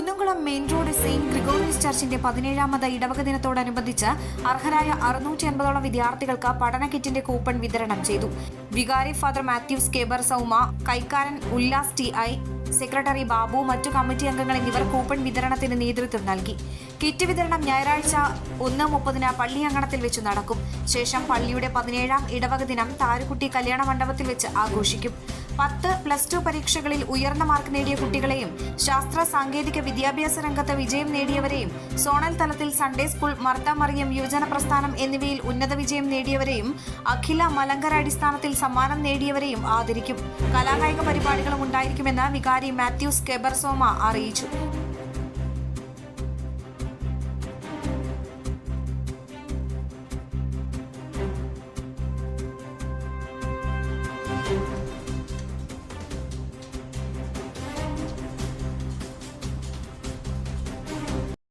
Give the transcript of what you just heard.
Kunnamkulam main road saint Gregorios ചർച്ചിന്റെ പതിനേഴാമത് ഇടവക ദിനത്തോടനുബന്ധിച്ച് അർഹരായ അറുന്നൂറ്റി അൻപതോളം വിദ്യാർത്ഥികൾക്ക് പഠന കിറ്റിന്റെ കൂപ്പൺ വിതരണം ചെയ്തു. വികാരി ഫാദർ മാത്യൂസ് കേബർ സൗമ കൈക്കാരൻ Ullas T I secretary Babu മറ്റു കമ്മിറ്റി അംഗങ്ങൾ എന്നിവർ കൂപ്പൺ വിതരണത്തിന് നേതൃത്വം നൽകി. കിറ്റ് വിതരണം ഞായറാഴ്ച ഒന്ന് മുപ്പതിന് പള്ളി അങ്കണത്തിൽ വെച്ച് നടക്കും. ശേഷം പള്ളിയുടെ പതിനേഴാം ഇടവക ദിനം താരുകുട്ടി കല്യാണ മണ്ഡപത്തിൽ വെച്ച് ആഘോഷിക്കും. പത്ത് പ്ലസ് ടു പരീക്ഷകളിൽ ഉയർന്ന മാർക്ക് നേടിയ കുട്ടികളെയും ശാസ്ത്ര സാങ്കേതിക വിദ്യാഭ്യാസ രംഗത്ത് വിജയം നേടിയവരെയും സോണൽ തലത്തിൽ സൺഡേ സ്കൂൾ മർത്ത മറിയം യുവജന പ്രസ്ഥാനം എന്നിവയിൽ ഉന്നത വിജയം നേടിയവരെയും അഖില മലങ്കര അടിസ്ഥാനത്തിൽ സമ്മാനം നേടിയവരെയും ആദരിക്കും. കലാകായിക പരിപാടികളും ഉണ്ടായിരിക്കുമെന്ന് വികാരി മാത്യൂസ് കെബർസോമ അറിയിച്ചു.